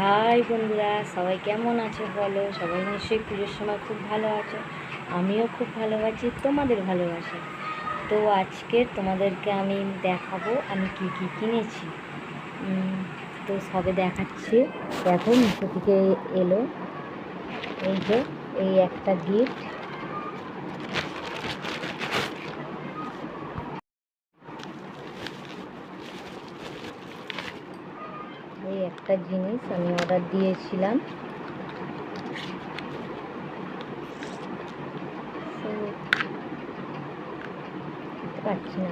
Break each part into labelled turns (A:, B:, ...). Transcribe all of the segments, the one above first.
A: High বন্ধুরা, সবাই কেমন আছে বলো? সবাই নিশ্চয়ই পুজোর সময় খুব ভালো আছে। আমিও খুব ভালোবাসি তোমাদের ভালোবাসা তো আজকে তোমাদেরকে আমি দেখাবো আমি কি কি কিনেছি। তো সবে দেখাচ্ছি। দেখো মিশো থেকে এলো। এই যে, এই একটা গিফট এই একটা জিনিস আমি অর্ডার দিয়েছিলাম। পাচ্ছি না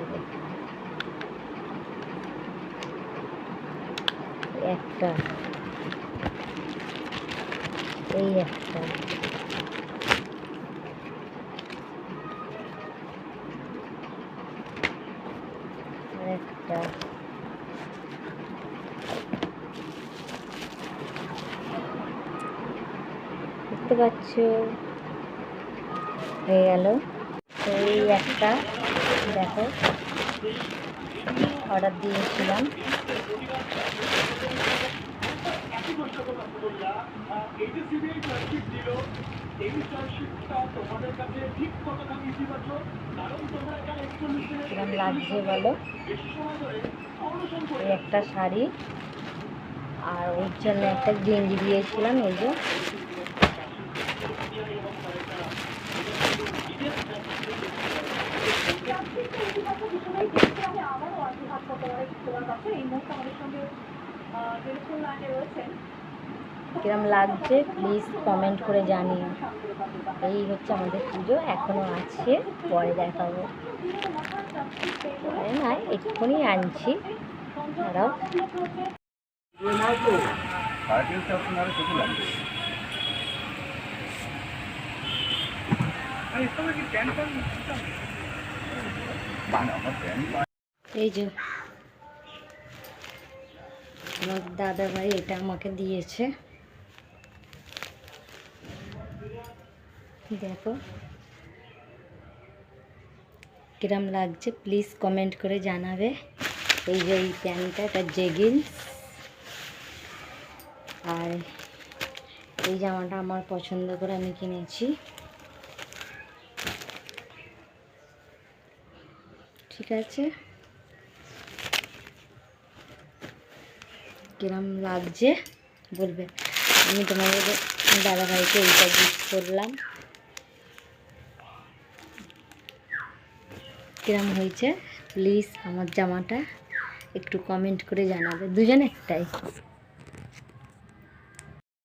A: একটা এই একটা। একটা। দেখতে পাচ্ছ হয়ে গেল। এই একটা, দেখো অর্ডার দিয়েছিলাম। লাগছে বলো। একটা শাড়ি। আর ওর জন্য একটা গেঞ্জি দিয়েছিলাম, এই যে। কিরম লাগছে? প্লিজ কমেন্ট করে জানিও। এই হচ্ছে আমাদের পুজো, এখনও আছে, পরে দেখাবো। না, এক্ষুনি আনছি। দাঁড়াও। এই যে আমার দাদা ভাই এটা আমাকে দিয়েছে। দেখো। কিরম লাগছে? প্লিজ কমেন্ট করে জানাবে। এই যে এই প্যান্টটা, এটা জেগিন্স আর এই জামাটা আমার পছন্দ করে আমি কিনেছি। ঠিক আছে। কিরম লাগছে? বলবে, আমি তোমাদের দাদা ভাইকে এইটা গিফট করলাম। কিরম হয়েছে? প্লিজ আমার জামাটা একটু কমেন্ট করে জানাবে। দুজনেরটাই।